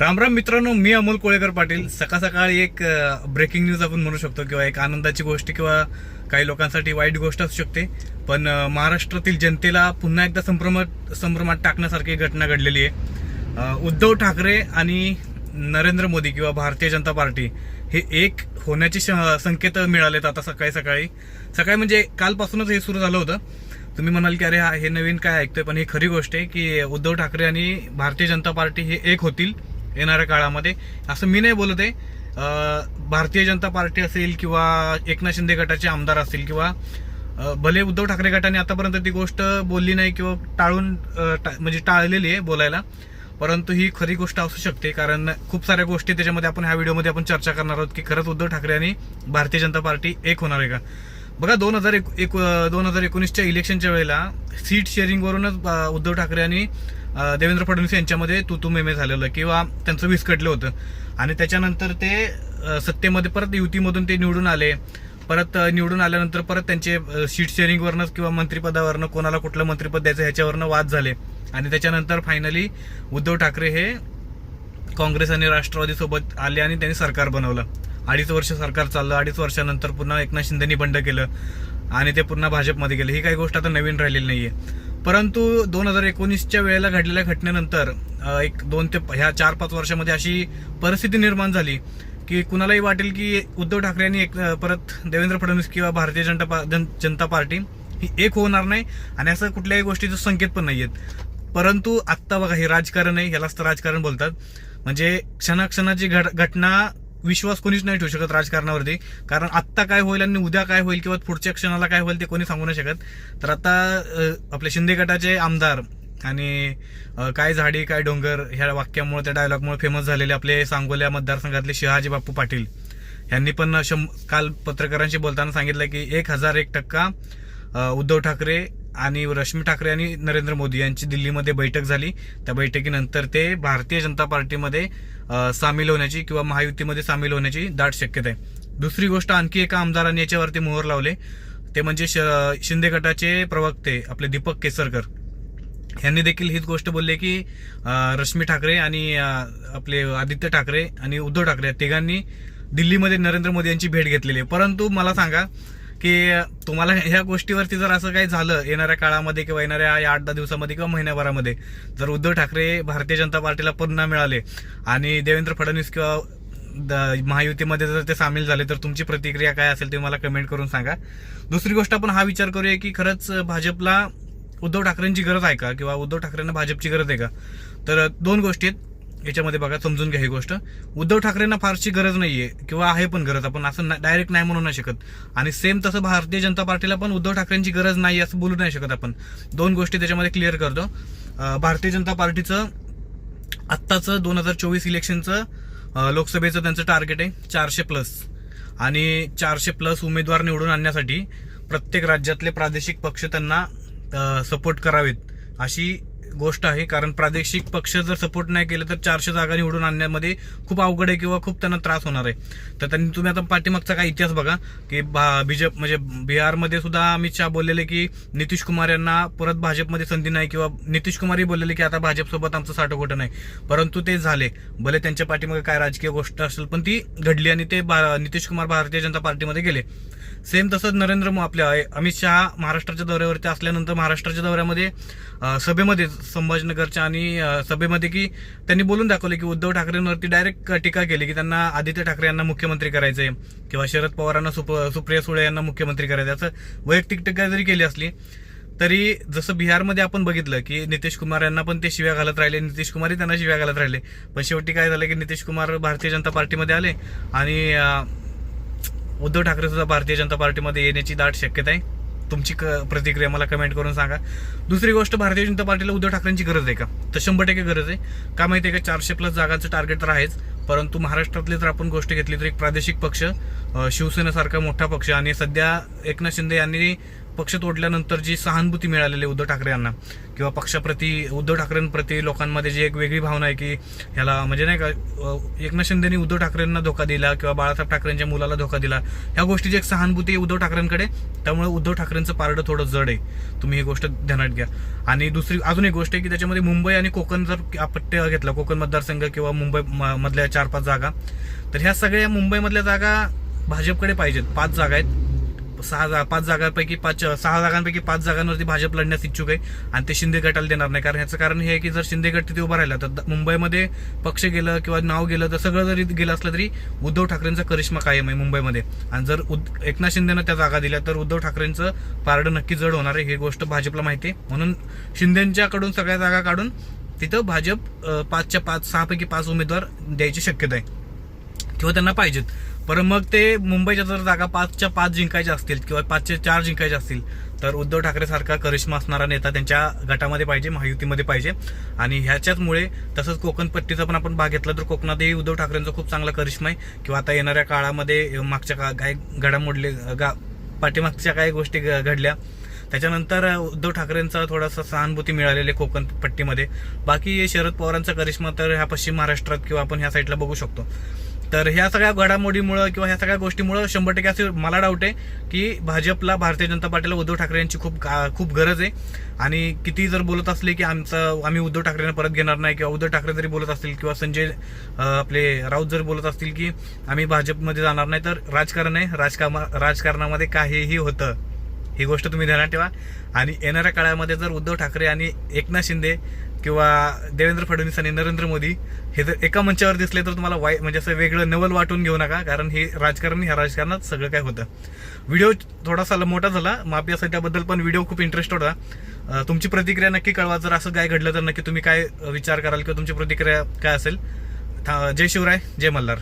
राम राम मित्रांनो मी अमोल कोळेकर पाटील. सकाळ सकाळी एक ब्रेकिंग न्यूज आपण म्हणू शकतो किंवा एक आनंदाची गोष्ट किंवा काही लोकांसाठी वाईट गोष्ट असू शकते. पण महाराष्ट्रातील जनतेला पुन्हा एकदा संभ्रमात संभ्रमात टाकण्यासारखी घटना घडलेली आहे. उद्धव ठाकरे आणि नरेंद्र मोदी किंवा भारतीय जनता पार्टी हे एक होण्याचे श- संकेत मिळालेत आता सकाळी सकाळी. सकाळी म्हणजे कालपासूनच हे सुरू झालं होतं. तुम्ही म्हणाल की अरे हा हे नवीन काय ऐकतोय? पण ही खरी गोष्ट आहे की उद्धव ठाकरे आणि भारतीय जनता पार्टी हे एक होतील. येणाऱ्या काळामध्ये. असं मी नाही बोलत आहे. भारतीय जनता पार्टी असेल किंवा एकनाथ शिंदे गटाचे आमदार असतील किंवा भले उद्धव ठाकरे गटाने आतापर्यंत ती गोष्ट बोलली नाही किंवा टाळून टा- म्हणजे टाळलेली आहे बोलायला. परंतु ही खरी गोष्ट असू शकते. कारण खूप साऱ्या गोष्टी त्याच्यामध्ये आपण ह्या व्हिडिओमध्ये आपण चर्चा करणार आहोत की खरंच उद्धव ठाकरे आणि भारतीय जनता पार्टी एक होणार आहे का? बघा दोन हजार एक एक- दोन हजार एकोणीसच्या इलेक्शनच्या वेळेला सीट शेअरिंगवरूनच उद्धव ठाकरे आणि देवेंद्र फडणवीस यांच्यामध्ये तू तू मेमे झालेलं किंवा त्यांचं विस्कटलं होतं. आणि त्याच्यानंतर ते सत्तेमध्ये परत युतीमधून ते निवडून आले. परत निवडून आल्यानंतर परत त्यांचे सीट शेअरिंगवरनं किंवा मंत्रिपदावरनं कोणाला कुठलं मंत्रिपद द्यायचं ह्याच्यावरनं वाद झाले. आणि त्याच्यानंतर फायनली उद्धव ठाकरे हे काँग्रेस आणि राष्ट्रवादी सोबत आले आणि त्यांनी सरकार बनवलं. अडीच वर्ष सरकार चाललं. अडीच वर्षानंतर पुन्हा एकनाथ शिंदेनी बंड केलं. आणि ते पुन्हा भाजपमध्ये गेले. ही काही गोष्ट आता नवीन राहिलेली नाहीये. परंतु दोन हजार एकोणीसच्या वेळेला घडलेल्या घटनेनंतर एक दोन ते ह्या चार पाच वर्षामध्ये अशी परिस्थिती निर्माण झाली की कुणालाही वाटेल की उद्धव ठाकरे यांनी एक परत देवेंद्र फडणवीस किंवा भारतीय जनता पा- जनता पार्टी ही एक होणार नाही आणि असं कुठल्याही गोष्टीचे संकेत पण नाही आहेत परंतु आत्ता बघा हे राजकारण आहे ह्यालाच तर राजकारण बोलतात. म्हणजे क्षणाक्षणाची घट- घटना विश्वास कोणीच नाही ठेवू शकत राजकारणावरती. कारण आत्ता काय होईल आणि उद्या काय होईल किंवा पुढच्या क्षणाला काय होईल ते कोणी सांगू नाही शकत. तर आता आपले शिंदे गटाचे आमदार आणि काय झाडी काय डोंगर ह्या वाक्यामुळे त्या डायलॉगमुळे फेमस झालेले आपले सांगोल्या मतदारसंघातले शिहाजी बापू पाटील. यांनी पण शं काल पत्रकारांशी बोलताना सांगितलं की एक हजार एक टक्का उद्धव ठाकरे आणि रश्मी ठाकरे आणि नरेंद्र मोदी यांची दिल्लीमध्ये बैठक झाली. त्या बैठकीनंतर ते भारतीय जनता पार्टीमध्ये सामील होण्याची किंवा महायुतीमध्ये सामील होण्याची दाट शक्यता आहे. दुसरी गोष्ट आणखी एका आमदारांनी याच्यावरती मोहर लावले. ते म्हणजे श- शिंदे गटाचे प्रवक्ते आपले दीपक केसरकर. यांनी देखील हीच गोष्ट बोलली की रश्मी ठाकरे आणि आपले आदित्य ठाकरे आणि उद्धव ठाकरे या तिघांनी दिल्लीमध्ये नरेंद्र मोदी यांची भेट घेतलेली आहे. परंतु मला सांगा की तुम्हाला ह्या गोष्टीवरती जर असं काही झालं येणाऱ्या काळामध्ये किंवा येणाऱ्या या आठ दहा दिवसामध्ये किंवा महिन्याभरामध्ये जर उद्धव ठाकरे भारतीय जनता पार्टीला पुन्हा मिळाले आणि देवेंद्र फडणवीस किंवा द- महायुतीमध्ये जर ते सामील झाले तर तुमची प्रतिक्रिया काय असेल ते मला कमेंट करून सांगा. दुसरी गोष्ट आपण हा विचार करूया की खरंच भाजपला उद्धव ठाकरेंची गरज आहे का? किंवा उद्धव ठाकरेंना भाजपची गरज आहे का? तर दोन गोष्टी आहेत. याच्यामध्ये बघा समजून घ्या ही गोष्ट. उद्धव ठाकरेंना फारशी गरज नाहीये किंवा आहे पण गरज. आपण असं डायरेक्ट नाही म्हणू नाही शकत. आणि सेम तसं भारतीय जनता पार्टीला पण उद्धव ठाकरेंची गरज नाही असं बोलू नाही शकत आपण. दोन गोष्टी त्याच्यामध्ये क्लिअर करतो. भारतीय जनता पार्टीचं आत्ताचं दोन हजार चोवीस इलेक्शनचं लोकसभेचं त्यांचं टार्गेट आहे चारशे प्लस आणि चारशे प्लस उमेदवार निवडून आणण्यासाठी प्रत्येक राज्यातले प्रादेशिक पक्ष त्यांना सपोर्ट करावेत अशी गोष्ट आहे. कारण प्रादेशिक पक्ष जर सपोर्ट नाही केलं तर चारशे जागा निवडून आणण्यामध्ये खूप अवघड आहे किंवा खूप त्यांना त्रास होणार आहे. तर त्यांनी तुम्ही आता पाठीमागचा काय इतिहास बघा की बीजेप म्हणजे बिहारमध्ये सुद्धा अमित शहा बोललेले की नितीश कुमार यांना परत भाजपमध्ये संधी नाही किंवा नितीश कुमारही बोललेले की आता भाजपसोबत आमचं साठोखोटं नाही. परंतु ते झाले. भले त्यांच्या पाठीमागे काय राजकीय गोष्ट असेल पण ती घडली आणि ते भा- नितीश कुमार भारतीय जनता पार्टीमध्ये गेले. सेम तसंच नरेंद्र मो आपल्या अमित शहा महाराष्ट्राच्या दौऱ्यावरती असल्यानंतर महाराष्ट्राच्या दौऱ्यामध्ये सभेमध्ये संभाजीनगरच्या आणि सभेमध्ये की त्यांनी बोलून दाखवले की उद्धव ठाकरेंवरती डायरेक्ट टीका केली की त्यांना आदित्य ठाकरे यांना मुख्यमंत्री करायचंय किंवा शरद पवारांना सुप सुप्रिया सुळे यांना मुख्यमंत्री करायचं असं वैयक्तिक टीका जरी केली असली तरी जसं बिहारमध्ये आपण बघितलं की नितीश कुमार यांना पण ते शिव्या घालत राहिले. नितीश कुमारही त्यांना शिव्या घालत राहिले. पण शेवटी काय झालं की नितीश कुमार भारतीय जनता पार्टीमध्ये आले आणि उद्धव ठाकरे सुद्धा भारतीय जनता पार्टीमध्ये येण्याची दाट शक्यता आहे. तुमची क- प्रतिक्रिया मला कमेंट करून सांगा. दुसरी गोष्ट भारतीय जनता पार्टीला उद्धव ठाकरेंची गरज आहे का? तर शंभर टक्के गरज आहे. का माहिती आहे का चारशे प्लस जागांचं टार्गेट तर आहेच परंतु महाराष्ट्रातली जर आपण गोष्ट घेतली तर एक प्रादेशिक पक्ष शिवसेनेसारखा मोठा पक्ष आणि सध्या एकनाथ शिंदे यांनी पक्ष तोडल्यानंतर जी सहानुभूती मिळालेली आहे उद्धव ठाकरे यांना किंवा पक्षाप्रती उद्धव ठाकरेंप्रती लोकांमध्ये जी एक वेगळी भावना आहे की ह्याला म्हणजे नाही का एकनाथ शिंदेनी उद्धव ठाकरेंना धोका दिला किंवा बाळासाहेब ठाकरेंच्या मुलाला धोका दिला ह्या गोष्टीची एक सहानुभूती आहे उद्धव ठाकरेंकडे त्यामुळे उद्धव ठाकरेंचं पारडं थोडं जड आहे. तुम्ही ही गोष्ट ध्यानात घ्या. आणि दुसरी अजून एक गोष्ट आहे की त्याच्यामध्ये मुंबई आणि कोकण जर आपत्य घेतला कोकण मतदारसंघ किंवा मुंबई म- मधल्या चार पाच जागा तर ह्या सगळ्या मुंबईमधल्या जागा भाजपकडे पाहिजेत. पाच जागा आहेत. सहा जा पाच जागांपैकी पाच सहा जागांपैकी पाच जागांवरती भाजप लढण्यास इच्छुक आहे आणि ते शिंदे गटाला देणार नाही. कारण ह्याचं कारण हे आहे की जर शिंदे गट तिथे उभा राहिला तर मुंबईमध्ये पक्ष गेलं किंवा नाव गेलं तर सगळं जरी गेलं असलं तरी उद्धव ठाकरेंचा करिश्मा कायम आहे मुंबईमध्ये. आणि जर उद- एकनाथ शिंदेनं त्या जागा दिल्या तर उद्धव ठाकरेंचं पारडं नक्की जड होणार आहे ही गोष्ट भाजपला माहिती आहे. म्हणून शिंदेंच्याकडून सगळ्या जागा काढून तिथं भाजप पाचच्या पाच सहापैकी पाच उमेदवार द्यायची शक्यता आहे. किंवा त्यांना पाहिजेत. पर मग ते मुंबईच्या जर जागा पाचच्या पाच जिंकायच्या असतील किंवा पाचच्या चार जिंकायच्या असतील तर उद्धव ठाकरे सारखा करिश्मा असणारा नेता त्यांच्या गटामध्ये पाहिजे महायुतीमध्ये पाहिजे. आणि ह्याच्याचमुळे तसंच कोकण पट्टीचा पण आपण भाग घेतला तर कोकणातही उद्धव ठाकरेंचा खूप चांगला करिश्मा आहे. किंवा आता येणाऱ्या काळामध्ये मागच्या का काही घडामोडले गा पाठीमागच्या काही गोष्टी घ- घडल्या. त्याच्यानंतर उद्धव ठाकरेंचा थोडासा सहानुभूती मिळालेली आहे कोकण पट्टीमध्ये. बाकी शरद पवारांचा करिश्मा तर ह्या पश्चिम महाराष्ट्रात किंवा आपण ह्या साईडला बघू शकतो. तर ह्या सगळ्या घडामोडीमुळं किंवा ह्या सगळ्या गोष्टीमुळं शंभर टक्के असे मला डाऊट आहे की भाजपला भारतीय जनता पार्टीला उद्धव ठाकरे यांची खूप का- खूप गरज आहे. आणि किती जर बोलत असले की आमचं आम्ही उद्धव ठाकरेंना परत घेणार नाही किंवा उद्धव ठाकरे जरी बोलत असतील किंवा संजय आपले राऊत जर बोलत असतील की आम्ही भाजपमध्ये जाणार नाही तर राजकारण आहे. राजकामा राजकारणामध्ये काहीही होतं. ही गोष्ट तुम्ही ध्यानात ठेवा. आणि येणाऱ्या काळामध्ये जर उद्धव ठाकरे आणि एकनाथ शिंदे किंवा देवेंद्र फडणवीस आणि नरेंद्र मोदी हे जर एका मंचावर दिसले तर तुम्हाला वाय म्हणजे असं वेगळं नवल वाटून घेऊ नका कारण हे राजकारण ह्या राजकारणात सगळं काय होतं. व्हिडिओ थोडासा मोठा झाला. माफी असं त्याबद्दल पण व्हिडिओ खूप इंटरेस्ट होता. तुमची प्रतिक्रिया नक्की कळवा. जर असं काय घडलं तर नक्की तुम्ही काय विचार कराल किंवा तुमची प्रतिक्रिया काय असेल? था- जय शिवराय जय मल्हार.